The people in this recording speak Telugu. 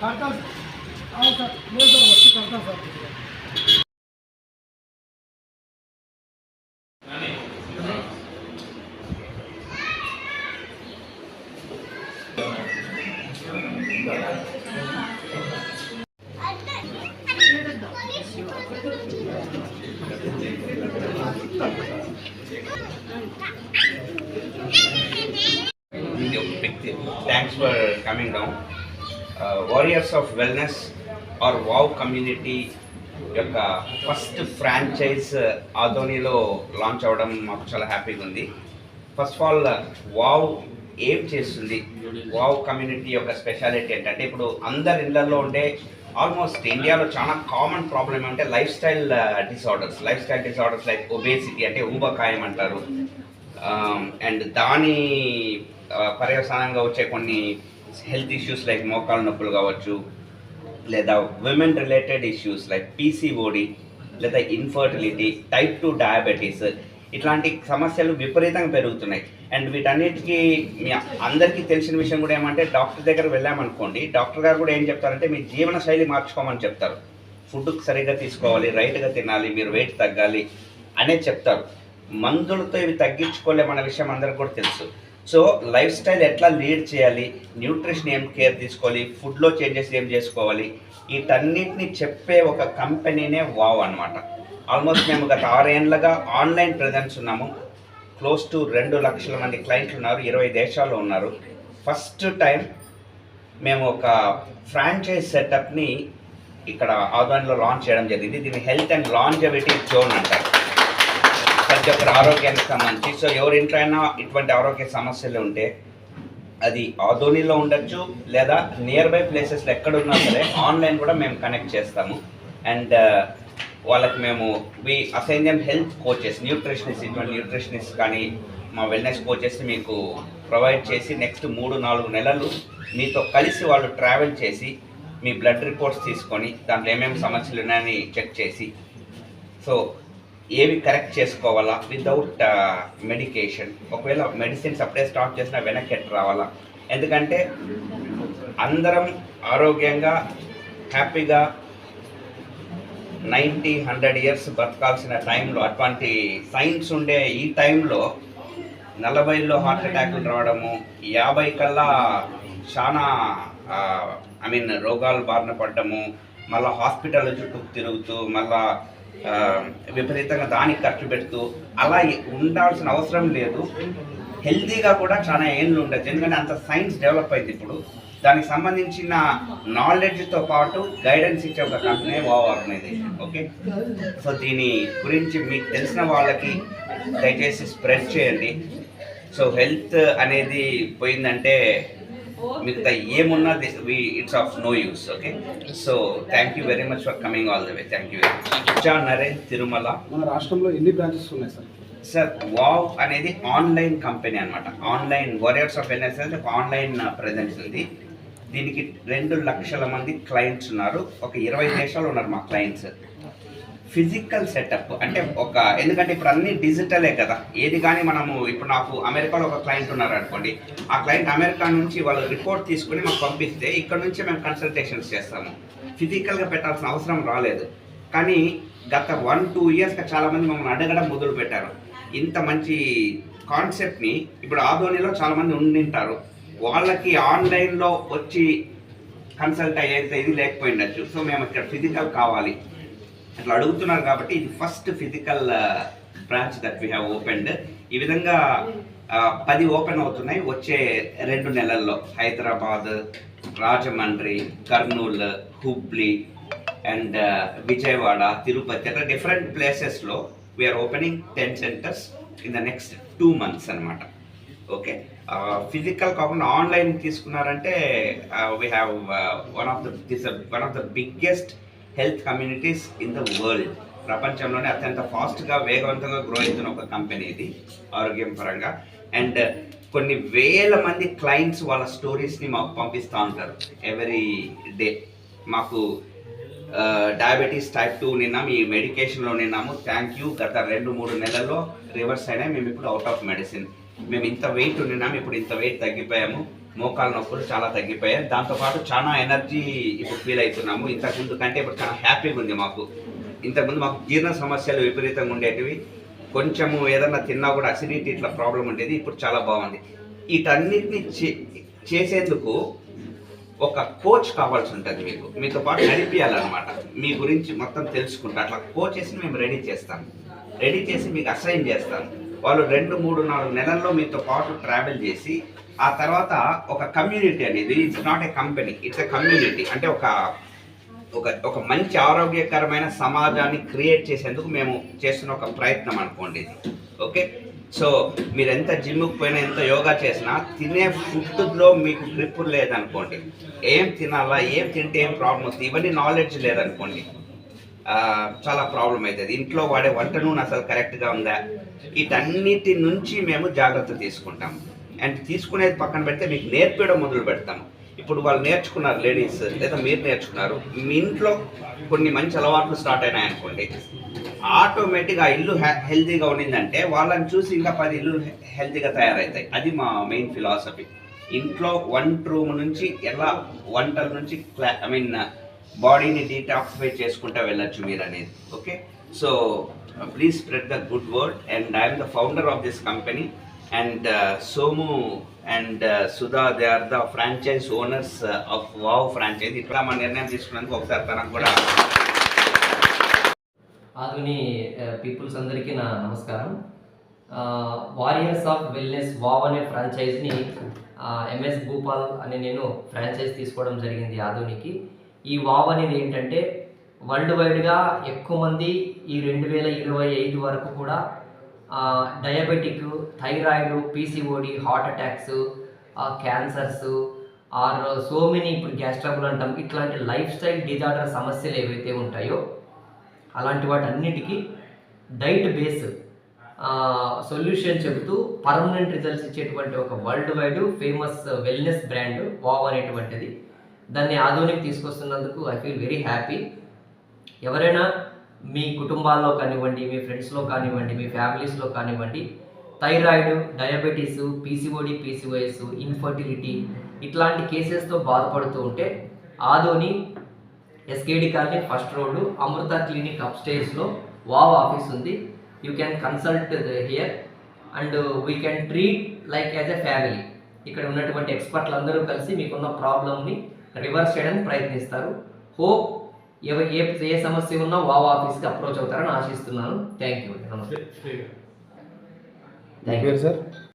కడతాను అవును సార్ లేదు సార్ వచ్చి కడతాను సార్ ఇది ఒక వ్యక్తి thanks for coming down warriors of wellness or wow community యొక్క ఫస్ట్ ఫ్రాంచైజ్ uh, ఆధోనిలో లాంచ్ అవ్వడం మాకు చాలా హ్యాపీగా ఉంది. ఫస్ట్ ఆఫ్ ఆల్ వావ్ ఏం చేస్తుంది? వావ్ కమ్యూనిటీ యొక్క స్పెషాలిటీ ఏంటంటే ఇప్పుడు అందరి ఇళ్ళలో ఉండే ఆల్మోస్ట్ ఇండియాలో చాలా కామన్ ప్రాబ్లం ఏమంటే life style disorders life style disorders like obesity అంటే ఊబకాయం అంటారు. Um, అండ్ దాని uh, పర్యవసానంగా వచ్చే కొన్ని హెల్త్ ఇష్యూస్ లైక్ మోకాలు నొప్పులు కావచ్చు లేదా women related issues like PCOD లేదా ఇన్ఫర్టిలిటీ టైప్ టూ డయాబెటీస్ ఇట్లాంటి సమస్యలు విపరీతంగా పెరుగుతున్నాయి. అండ్ వీటన్నిటికీ మీ అందరికీ తెలిసిన విషయం కూడా ఏమంటే డాక్టర్ దగ్గర వెళ్ళామనుకోండి డాక్టర్ గారు కూడా ఏం చెప్తారంటే మీ జీవన శైలి మార్చుకోమని చెప్తారు. ఫుడ్ సరిగ్గా తీసుకోవాలి రైట్గా తినాలి మీరు వెయిట్ తగ్గాలి అనేది చెప్తారు. మందులతో ఇవి తగ్గించుకోలేమన్న విషయం అందరికి కూడా తెలుసు. సో లైఫ్ స్టైల్ ఎట్లా లీడ్ చేయాలి? న్యూట్రిషన్ ఏం కేర్ తీసుకోవాలి? ఫుడ్లో చేంజెస్ ఏం చేసుకోవాలి? వీటన్నిటిని చెప్పే ఒక కంపెనీనే వావ్ అనమాట ఆల్మోస్ట్ మేము గత ఆరేళ్ళగా ఆన్లైన్ ప్రజెన్స్ ఉన్నాము. క్లోజ్ టు రెండు లక్షల మంది క్లయింట్లు ఉన్నారు. ఇరవై దేశాల్లో ఉన్నారు. ఫస్ట్ టైం మేము ఒక ఫ్రాంచైజ్ సెటప్ని ఇక్కడ ఆధ్వర్యంలో లాంచ్ చేయడం జరిగింది. దీన్ని హెల్త్ అండ్ లాంజబిటీ జోన్ అంటారు. ప్రతి ఒక్కరి ఆరోగ్యానికి సంబంధించి. సో ఎవరింట్లో అయినా ఇటువంటి ఆరోగ్య సమస్యలు ఉంటే అది ఆధోనిలో ఉండొచ్చు లేదా నియర్ బై ప్లేసెస్లో ఎక్కడ ఉన్నా సరే ఆన్లైన్ కూడా మేము కనెక్ట్ చేస్తాము. అండ్ uh, వాళ్ళకి మేము we assign health coaches nutritionist ఇటువంటి న్యూట్రిషనిస్ట్ కానీ మా వెల్నెస్ కోచెస్ మీకు ప్రొవైడ్ చేసి నెక్స్ట్ మూడు నాలుగు నెలలు మీతో కలిసి వాళ్ళు ట్రావెల్ చేసి మీ బ్లడ్ రిపోర్ట్స్ తీసుకొని దాంట్లో ఏమేమి సమస్యలు ఉన్నాయని చెక్ చేసి. సో ఏవి కరెక్ట్ చేసుకోవాలా వితౌట్ మెడికేషన్ uh, ఒకవేళ మెడిసిన్స్ అప్పుడే స్టాప్ చేసినా వెనక్కి ఎట్టు రావాలా? ఎందుకంటే అందరం ఆరోగ్యంగా హ్యాపీగా నైంటీ హండ్రెడ్ ఇయర్స్ బతకాల్సిన టైంలో అటువంటి సైన్స్ ఉండే ఈ టైంలో నలభైలో హార్ట్ అటాక్లు రావడము యాభై కల్లా చాలా ఐ మీన్ రోగాలు బారిన పడ్డము మళ్ళీ హాస్పిటల్ చుట్టూ తిరుగుతూ మళ్ళీ విపరీతంగా దానికి ఖర్చు పెడుతూ అలా ఉండాల్సిన అవసరం లేదు. హెల్తీగా కూడా చాలా ఏళ్ళు ఉండొచ్చు. ఎందుకంటే అంత సైన్స్ డెవలప్ అయింది ఇప్పుడు. దానికి సంబంధించిన నాలెడ్జ్తో పాటు గైడెన్స్ ఇచ్చే ఒక company wow organisation okay so దీని గురించి మీకు తెలిసిన వాళ్ళకి దయచేసి స్ప్రెడ్ చేయండి. సో హెల్త్ అనేది పోయిందంటే మిగతా ఏమున్నా it's of no use okay so thank you very much for coming all the way thank you very Naren Tirumala మన రాష్ట్రంలో ఎన్ని బ్రాంచెస్ ఉన్నాయి సార్ సార్ వావ్ అనేది ఆన్లైన్ కంపెనీ అనమాట ఆన్లైన్ వారియర్స్ ఆఫ్ వెల్నెస్ అనేది ఒక ఆన్లైన్ ప్రెజెన్స్ ఉంది. దీనికి రెండు లక్షల మంది క్లయింట్స్ ఉన్నారు. ఒక ఇరవై దేశాలు ఉన్నారు మా క్లయింట్స్ ఫిజికల్ సెటప్. అంటే ఒక ఎందుకంటే ఇప్పుడు అన్ని డిజిటలే కదా. ఏది కానీ మనము ఇప్పుడు నాకు అమెరికాలో ఒక క్లయింట్ ఉన్నారు అనుకోండి. ఆ క్లయింట్ అమెరికా నుంచి వాళ్ళు రిపోర్ట్ తీసుకుని మాకు పంపిస్తే ఇక్కడ నుంచి మేము కన్సల్టేషన్స్ చేస్తాము. ఫిజికల్గా పెట్టాల్సిన అవసరం రాలేదు. కానీ గత వన్ టూ ఇయర్స్గా చాలామంది మమ్మల్ని అడగడం మొదలు పెట్టారు. ఇంత మంచి కాన్సెప్ట్ని ఇప్పుడు ఆదోనిలో చాలామంది ఉండింటారు. వాళ్ళకి ఆన్లైన్లో వచ్చి కన్సల్ట్ అయ్యేంత ఇది లేకపోయిండొచ్చు సో మేము ఇక్కడ ఫిజికల్ కావాలి. అట్లా అడుగుతున్నారు కాబట్టి ఇది first physical branch that we have opened ఈ విధంగా పది ఓపెన్ అవుతున్నాయి. వచ్చే రెండు నెలల్లో హైదరాబాద్ రాజమండ్రి కర్నూలు హుబ్లీ అండ్ uh, విజయవాడ తిరుపతి అట్లా డిఫరెంట్ ప్లేసెస్లో we are opening ten centers in the next two months అనమాట ఓకే ఫిజికల్ కాకుండా ఆన్లైన్ తీసుకున్నారంటే we have one of the this one of the biggest health communities in the world. ప్రపంచంలోనే అత్యంత ఫాస్ట్గా వేగవంతంగా గ్రో అవుతున్న ఒక కంపెనీ ఇది ఆరోగ్యం పరంగా. అండ్ కొన్ని వేల మంది క్లయింట్స్ వాళ్ళ స్టోరీస్ని మాకు పంపిస్తూ ఉంటారు. ఎవరీ డే మాకు డయాబెటీస్ టైప్ టూ నిన్నాము ఈ మెడికేషన్లో నిన్నాము. థ్యాంక్ యూ గత రెండు మూడు నెలల్లో రివర్స్ అయినా మేము ఇప్పుడు అవుట్ ఆఫ్ మెడిసిన్ మేము ఇంత వెయిట్ ఉన్నాము ఇప్పుడు ఇంత వెయిట్ తగ్గిపోయాము. మోకాలు నొప్పులు చాలా తగ్గిపోయాయి. దాంతోపాటు చాలా ఎనర్జీ ఇప్పుడు ఫీల్ అవుతున్నాము. ఇంతకుముందు కంటే ఇప్పుడు చాలా హ్యాపీగా ఉంది మాకు. ఇంతకుముందు మాకు జీర్ణ సమస్యలు విపరీతంగా ఉండేటివి. కొంచెము ఏదన్నా తిన్నా కూడా అసిడిటీ ఇట్లా ప్రాబ్లం ఉండేది. ఇప్పుడు చాలా బాగుంది. వీటన్నిటిని చే- చేసేందుకు ఒక కోచ్ కావాల్సి ఉంటుంది మీకు. మీతో పాటు నడిపించాలన్నమాట మీ గురించి మొత్తం తెలుసుకుంటా. అట్లా కోచెస్ని మేము రెడీ చేస్తాం. రెడీ చేసి మీకు అసైన్ చేస్తాం. వాళ్ళు రెండు మూడు నాలుగు నెలల్లో మీతో పాటు ట్రావెల్ చేసి ఆ తర్వాత ఒక కమ్యూనిటీ అనేది it's not a company it's a community అంటే ఒక ఒక ఒక మంచి ఆరోగ్యకరమైన సమాజాన్ని క్రియేట్ చేసేందుకు మేము చేస్తున్న ఒక ప్రయత్నం అనుకోండి ఇది. ఓకే సో మీరు ఎంత జిమ్కి పోయినా ఎంత యోగా చేసినా తినే ఫుడ్లో మీకు గ్రిప్ లేదనుకోండి. ఏం తినాలా ఏం తింటే ఏం ప్రాబ్లం వస్తుంది ఇవన్నీ నాలెడ్జ్ లేదనుకోండి. చాలా ప్రాబ్లం అవుతుంది ఇంట్లో వాడే వంట నూనె అసలు కరెక్ట్గా ఉందా? వీటన్నిటి నుంచి మేము జాగ్రత్త తీసుకుంటాం. అండ్ తీసుకునేది పక్కన పెడితే మీకు నేర్పించడం మొదలు పెడతాము ఇప్పుడు వాళ్ళు నేర్చుకున్నారు లేడీస్ లేదా మీరు నేర్చుకున్నారు. మీ ఇంట్లో కొన్ని మంచి అలవాట్లు స్టార్ట్ అయినాయి అనుకోండి. ఆటోమేటిక్గా ఇల్లు హెల్తీగా ఉండిందంటే వాళ్ళని చూసి ఇంకా పది ఇల్లు హెల్తీగా తయారవుతాయి అది మా మెయిన్ ఫిలాసఫీ. ఇంట్లో వన్ రూమ్ నుంచి ఎలా వంటల నుంచి క్లా ఐ మీన్ బాడీని డీటాక్సిఫై చేసుకుంటా వెళ్ళొచ్చు మీరు అనేది okay? So please spread the good word and I'm the founder of this company and Somu and Sudha they are the franchise owners of wow franchise ఇట్లా మా నిర్ణయం తీసుకున్నందుకు ఒకసారి తనకు కూడా ఆధుని uh, పీపుల్స్ అందరికీ నా నమస్కారం. వారియర్స్ ఆఫ్ వెల్నెస్ వావ్ అనే ఫ్రాంచైజ్ని ఎంఎస్ భూపాల్ అని నేను ఫ్రాంచైజ్ తీసుకోవడం జరిగింది ఆధునికి. ఈ వావ్ అనేది ఏంటంటే వరల్డ్ వైడ్గా ఎక్కువ మంది ఈ రెండు వేల ఇరవై ఐదు వరకు కూడా diabetic thyroid PCOD heart attacks cancers are so many ఇప్పుడు గ్యాస్ ట్రబుల్ అంటాం ఇట్లాంటి లైఫ్ స్టైల్ డిజార్డర్ సమస్యలు ఏవైతే ఉంటాయో అలాంటి వాటన్నిటికీ డైట్ బేస్ సొల్యూషన్ చెబుతూ పర్మనెంట్ రిజల్ట్స్ ఇచ్చేటువంటి ఒక world wide famous wellness brand wow అనేటువంటిది. దాన్ని ఆధునిక తీసుకొస్తున్నందుకు ఐ ఫీల్ వెరీ హ్యాపీ. ఎవరైనా మీ కుటుంబాల్లో కానివ్వండి మీ ఫ్రెండ్స్లో కానివ్వండి మీ ఫ్యామిలీస్లో కానివ్వండి thyroid diabetes PCOD PCOS infertility ఇట్లాంటి కేసెస్తో బాధపడుతూ ఉంటే Adoni SKD colony first road Amrutha clinic up స్టేజ్లో వావ్ ఆఫీస్ ఉంది. You can consult here and we can treat like as a family. ఇక్కడ ఉన్నటువంటి ఎక్స్పర్ట్లు అందరూ కలిసి మీకున్న ప్రాబ్లమ్ని రివర్స్ చేయడానికి ప్రయత్నిస్తారు. హోప్ ఏ ఏ సమస్య ఉన్నా వావ్ ఆఫీస్కి అప్రోచ్ అవుతారని ఆశిస్తున్నాను. థ్యాంక్ యూ నమస్తే. Thank you. సార్.